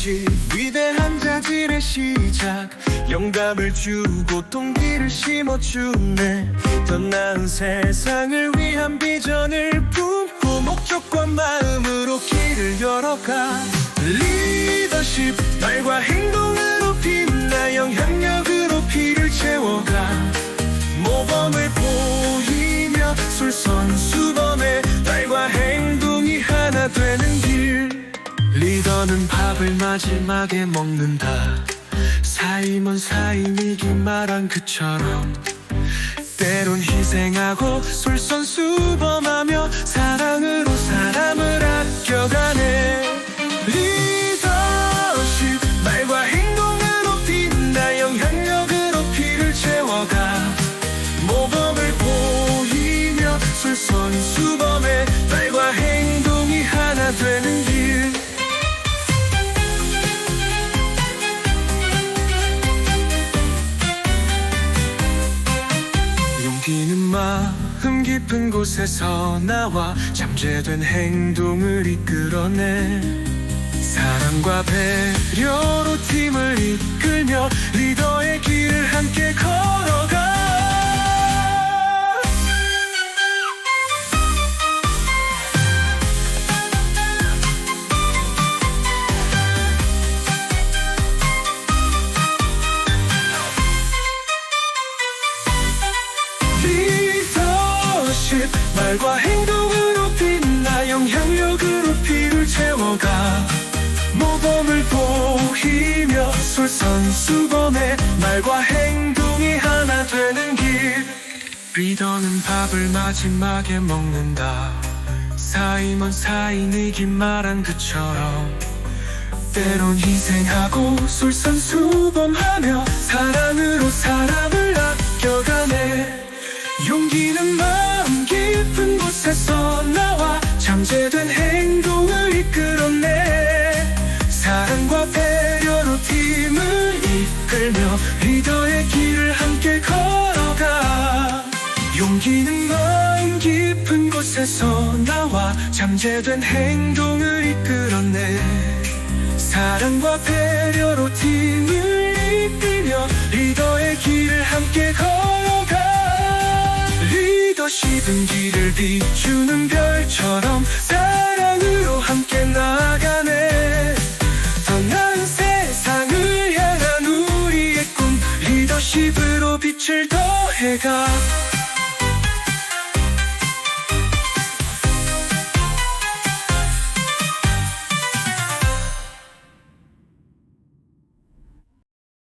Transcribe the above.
리더십 위대한 자질의 시작. 영감을 주고 동기를 심어주네. 더 나은 세상을 위한 비전을 품고 목적과 마음으로 길을 열어가. 리더십 말과 행동으로 빛나 영향력으로 피를 채워가. 모범을 리더는 밥을 마지막에 먹는다. 사임은 사임이기 말한 그처럼 때론 희생하고 솔선수범 깊은 곳에서 나와 잠재된 행동을 이끌어내 사랑과 배려로 팀을 이끌며 리더의 길을 함께 걸어 말과 행동으로 빛나 영향력으로 피를 채워가 모범을 보이며 솔선수범해 말과 행동이 하나 되는 길. 리더는 밥을 마지막에 먹는다. 사임은 사인이기 말한 그처럼 때론 희생하고 솔선수범하며 사랑과 배려로 팀을 이끌며 리더의 길을 함께 걸어가. 용기는 마음 깊은 곳에서 나와 잠재된 행동을 이끌어내 사랑과 배려로 팀을 이끌며 리더의 길을 함께 걸어가. 리더십은 길을 비추는 별처럼 Take off.